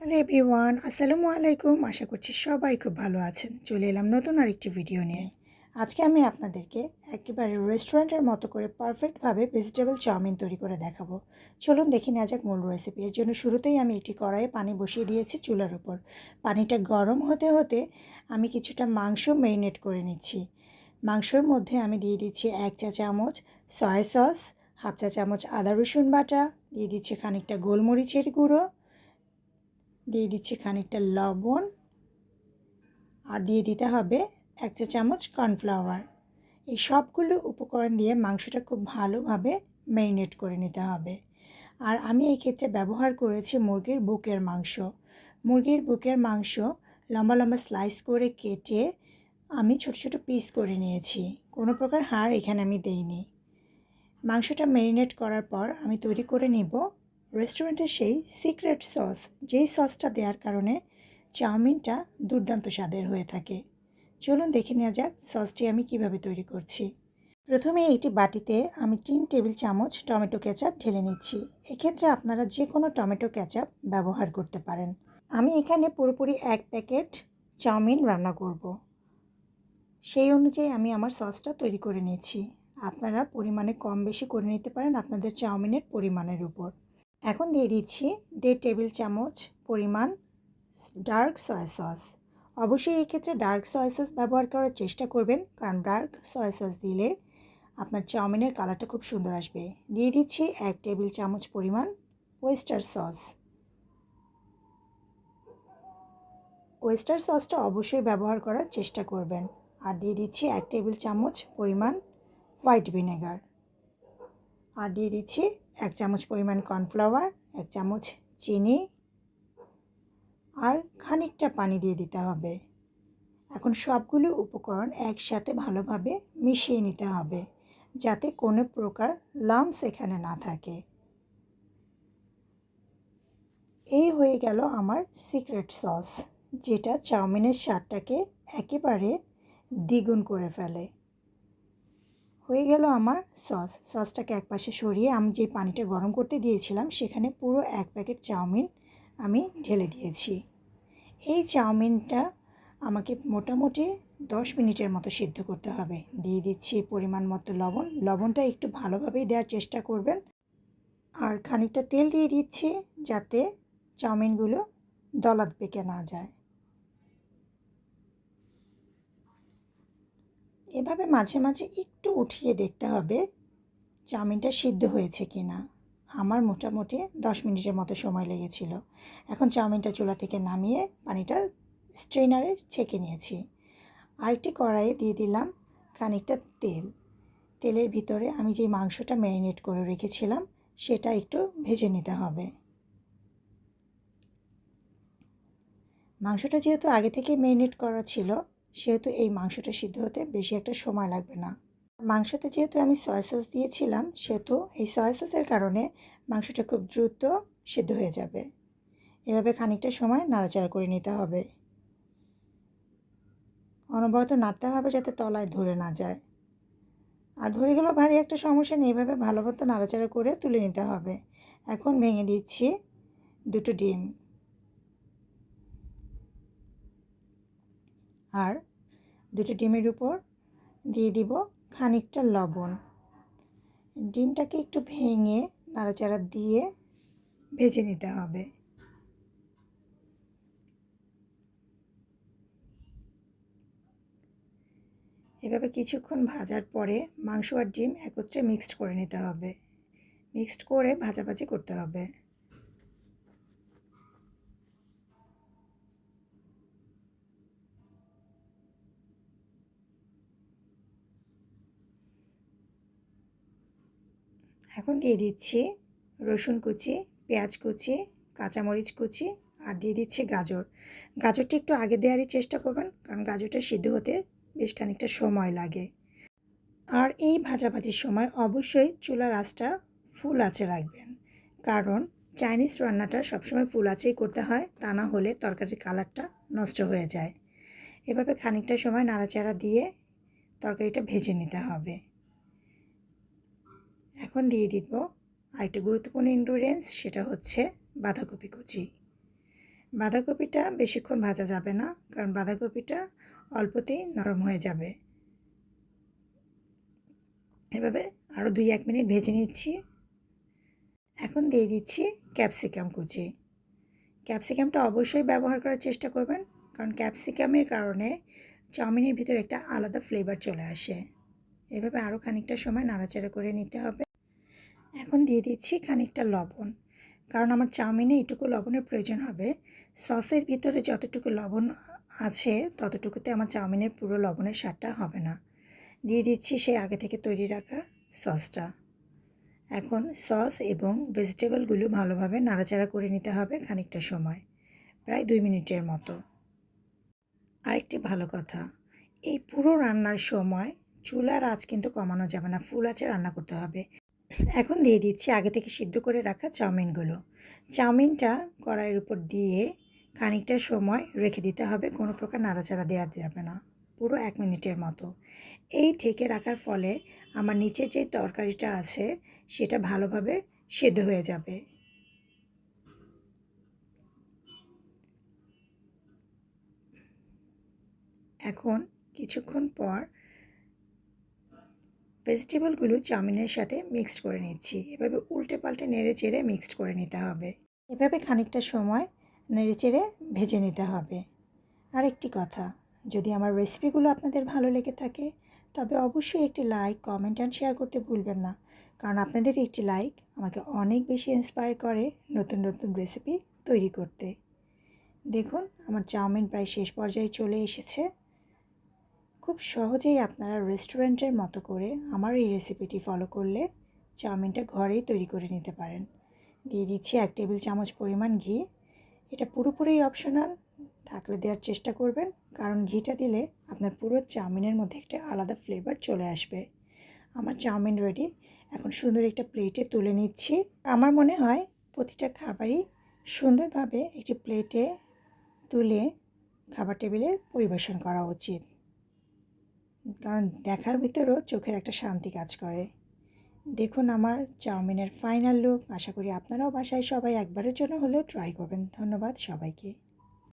Hello everyone আসসালামু আলাইকুম। আশা করছি সবাই খুব ভালো আছেন। চলে এলাম নতুন আরেকটি ভিডিও নিয়ে। আজকে আমি আপনাদেরকে একেবারে রেস্টুরেন্টের মতো করে পারফেক্টভাবে ভেজিটেবল চাউমিন তৈরি করে দেখাবো। চলুন দেখি নেওয়া যাক মূল রেসিপি এর জন্য। শুরুতেই আমি একটি কড়াইয়ে পানি বসিয়ে দিয়েছি চুলার উপর। পানিটা গরম হতে হতে আমি কিছুটা মাংস ম্যারিনেট করে নিচ্ছি। মাংসর মধ্যে আমি দিয়ে দিচ্ছি এক চা চামচ সয়া সস হাফ চা চামচ আদা রসুন বাটা, দিয়ে দিচ্ছি খানিকটা গোলমরিচের গুঁড়ো দিয়ে দিচ্ছি খানিকটা লবণ আর দিয়ে দিতে হবে এক চা চামচ কর্নফ্লাওয়ার। এই সবগুলো উপকরণ দিয়ে মাংসটা খুব ভালোভাবে ম্যারিনেট করে নিতে হবে। আর আমি এই ক্ষেত্রে ব্যবহার করেছি মুরগির বুকের মাংস। মুরগির বুকের মাংস লম্বা লম্বা স্লাইস করে কেটে আমি ছোট ছোট পিস করে নিয়েছি। কোনো প্রকার হাড় এখানে আমি দেইনি। মাংসটা ম্যারিনেট করার পর আমি তৈরি করে নিব রেস্টুরেন্টের সেই সিক্রেট সস, যেই সসটা দেওয়ার কারণে চাউমিনটা দুর্দান্ত স্বাদের হয়ে থাকে। চলুন দেখে নেওয়া যাক সসটি আমি কীভাবে তৈরি করছি। প্রথমে এইটি বাটিতে আমি তিন টেবিল চামচ টমেটো কেচাপ ঢেলে নিচ্ছি। এক্ষেত্রে আপনারা যে কোনো টমেটো কেচাপ ব্যবহার করতে পারেন। আমি এখানে পুরোপুরি এক প্যাকেট চাউমিন রান্না করব। সেই অনুযায়ী আমি আমার সসটা তৈরি করে নিচ্ছি আপনারা পরিমাণে কম বেশি করে নিতে পারেন আপনাদের চাউমিনের পরিমাণের উপর। এখন দিয়ে দিচ্ছি দেড় টেবিল চামচ পরিমাণ ডার্ক সয়া সস। অবশ্যই এক্ষেত্রে ডার্ক সয়া সস ব্যবহার করার চেষ্টা করবেন, কারণ ডার্ক সয়া সস দিলে আপনার চাউমিনের কালারটা খুব সুন্দর আসবে। দিয়ে দিচ্ছি এক টেবিল চামচ পরিমাণ ওয়েস্টার সস। ওয়েস্টার সসটা অবশ্যই ব্যবহার করার চেষ্টা করবেন। আর দিয়ে দিচ্ছি এক টেবিল চামচ পরিমাণ হোয়াইট ভিনেগার। আর দিয়ে দিচ্ছি এক চামচ পরিমাণ কর্নফ্লাওয়ার, এক চামচ চিনি আর খানিকটা পানি দিয়ে দিতে হবে। এখন সবগুলো উপকরণ একসাথে ভালোভাবে মিশিয়ে নিতে হবে যাতে কোনো প্রকার লামস এখানে না থাকে। এই হয়ে গেল আমার সিক্রেট সস যেটা চাউমিনের স্বাদটাকে একেবারে দ্বিগুণ করে ফেলে। হয়ে গেল আমার সস। সসটাকে এক পাশে সরিয়ে আমি যে পানিটা গরম করতে দিয়েছিলাম, সেখানে পুরো এক প্যাকেট চাউমিন আমি ঢেলে দিয়েছি। এই চাউমিনটা আমাকে মোটামুটি দশ মিনিটের মতো সিদ্ধ করতে হবে। দিয়ে দিচ্ছি পরিমাণ মতো লবণ। লবণটা একটু ভালোভাবেই দেওয়ার চেষ্টা করবেন। আর খানিকটা তেল দিয়ে দিচ্ছি যাতে চাউমিনগুলো দলাত পেকে না যায়। এভাবে মাঝে মাঝে একটু উঠিয়ে দেখতে হবে চাউমিনটা সিদ্ধ হয়েছে কি না। আমার মোটামুটি দশ মিনিটের মতো সময় লেগেছিল। এখন চাউমিনটা চুলা থেকে নামিয়ে পানিটা স্ট্রেনারে ছেঁকে নিয়েছি। আরেকটি কড়াইয়ে দিয়ে দিলাম খানিকটা তেল। তেলের ভিতরে আমি যে মাংসটা ম্যারিনেট করে রেখেছিলাম, সেটা একটু ভেজে নিতে হবে। মাংসটা যেহেতু আগে থেকে ম্যারিনেট করা ছিল, সেহেতু এই মাংসটা সিদ্ধ হতে বেশি একটা সময় লাগবে না। মাংসতে যেহেতু আমি সয়া সস দিয়েছিলাম, সেহেতু এই সয়া সসের কারণে মাংসটা খুব দ্রুত সিদ্ধ হয়ে যাবে। এভাবে খানিকটা সময় নাড়াচাড়া করে নিতে হবে। অনবরত নাড়তে হবে যাতে তলায় ধরে না যায়। আর ধরে গেলেও ভারী একটা সমস্যা নেই, এভাবে ভালো মতো নাড়াচাড়া করে তুলে নিতে হবে। এখন ভেঙে দিচ্ছি দুটো ডিম। আর দুটো ডিমের উপর দিয়ে দিব খানিকটা লবণ। ডিমটাকে একটু ভেঙে নাড়াচাড়া দিয়ে ভেজে নিতে হবে। এভাবে কিছুক্ষণ ভাজার পরে মাংস আর ডিম একত্রে মিক্সড করে নিতে হবে। মিক্সড করে ভাজাভাজি করতে হবে। এখন দিয়ে দিচ্ছি রসুন কুচি, পেঁয়াজ কুচি, কাঁচামরিচ কুচি আর দিয়ে দিচ্ছি গাজর। গাজরটা একটু আগে দেওয়ারই চেষ্টা করবেন কারণ গাজরটা সিদ্ধ হতে বেশ খানিকটা সময় লাগে। আর এই ভাজাভাজির সময় অবশ্যই চুলার আঁচটা ফুল আছে রাখবেন। কারণ চাইনিজ রান্নাটা সবসময় ফুল আছেই করতে হয়, তা না হলে তরকারির কালারটা নষ্ট হয়ে যায়। এভাবে খানিকটা সময় নাড়াচাড়া দিয়ে তরকারিটা ভেজে নিতে হবে। এখন দিয়ে দিব আরেকটা গুরুত্বপূর্ণ ইনগ্রিডিয়েন্টস সেটা হচ্ছে বাঁধাকপি কুচি। বাঁধাকপিটা বেশিক্ষণ ভাজা যাবে না, কারণ বাঁধাকপিটা অল্পতেই নরম হয়ে যাবে। এভাবে আরও দুই এক মিনিট ভেজে নিচ্ছি। এখন দিয়ে দিচ্ছি ক্যাপসিকাম কুচি। ক্যাপসিকামটা অবশ্যই ব্যবহার করার চেষ্টা করবেন, কারণ ক্যাপসিকামের কারণে চাউমিনের ভিতরে একটা আলাদা ফ্লেভার চলে আসে। এভাবে আরও খানিকটা সময় নাড়াচাড়া করে নিতে হবে। এখন দিয়ে দিচ্ছি খানিকটা লবণ। কারণ আমার চাউমিনে এটুকু লবণের প্রয়োজন হবে। সসের ভিতরে যতটুকু লবণ আছে, ততটুকুতে আমার চাউমিনের পুরো লবণের স্বাদটা হবে না। দিয়ে দিচ্ছি সেই আগে থেকে তৈরি রাখা সসটা। এখন সস এবং ভেজিটেবলগুলো ভালোভাবে নাড়াচাড়া করে নিতে হবে খানিকটা সময়, প্রায় দুই মিনিটের মতো। আরেকটি ভালো কথা, এই পুরো রান্নার সময় চুলার আঁচ কিন্তু কমানো যাবে না, ফুল আঁচে রান্না করতে হবে। এখন দিয়ে দিচ্ছি আগে থেকে সিদ্ধ করে রাখা চাউমিনগুলো। চাউমিনটা কড়াইয়ের উপর দিয়ে খানিকটা সময় রেখে দিতে হবে, কোনো প্রকার নাড়াচাড়া দেওয়া যাবে না, পুরো এক মিনিটের মতো। এই ঢেকে রাখার ফলে আমার নিচের যে তরকারিটা আছে সেটা ভালোভাবে সেদ্ধ হয়ে যাবে। এখন কিছুক্ষণ পর ভেজিটেবলগুলো চাউমিনের সাথে মিক্সড করে নিচ্ছি। এভাবে উল্টে পাল্টে নেড়ে চেড়ে মিক্সড করে নিতে হবে। এভাবে খানিকটা সময় নেড়ে চেড়ে ভেজে নিতে হবে। আর একটি কথা, যদি আমার রেসিপিগুলো আপনাদের ভালো লেগে থাকে, তবে অবশ্যই একটি লাইক, কমেন্ট অ্যান্ড শেয়ার করতে ভুলবেন না। কারণ আপনাদের একটি লাইক আমাকে অনেক বেশি ইন্সপায়ার করে নতুন নতুন রেসিপি তৈরি করতে। দেখুন, আমার চাউমিন প্রায় শেষ পর্যায়ে চলে এসেছে। খুব সহজেই আপনারা রেস্টুরেন্টের মতো করে আমার এই রেসিপিটি ফলো করলে চাউমিনটা ঘরেই তৈরি করে নিতে পারেন। দিয়ে দিচ্ছি এক টেবিল চামচ পরিমাণ ঘি। এটা পুরোপুরি অপশনাল থাকলে দেওয়ার চেষ্টা করবেন, কারণ ঘিটা দিলে আপনার পুরো চাউমিনের মধ্যে একটা আলাদা ফ্লেভার চলে আসবে। আমার চাউমিন রেডি এখন সুন্দর একটা প্লেটে তুলে নিচ্ছি। আমার মনে হয় প্রতিটা খাবারই সুন্দরভাবে একটি প্লেটে তুলে খাবার টেবিলে পরিবেশন করা উচিত। কারণ দেখার ভিতরেও চোখের একটা শান্তি কাজ করে। দেখুন আমার চাউমিনের ফাইনাল লুক আশা করি আপনারাও বাসায় সবাই একবারের জন্য হলেও ট্রাই করবেন। ধন্যবাদ সবাইকে।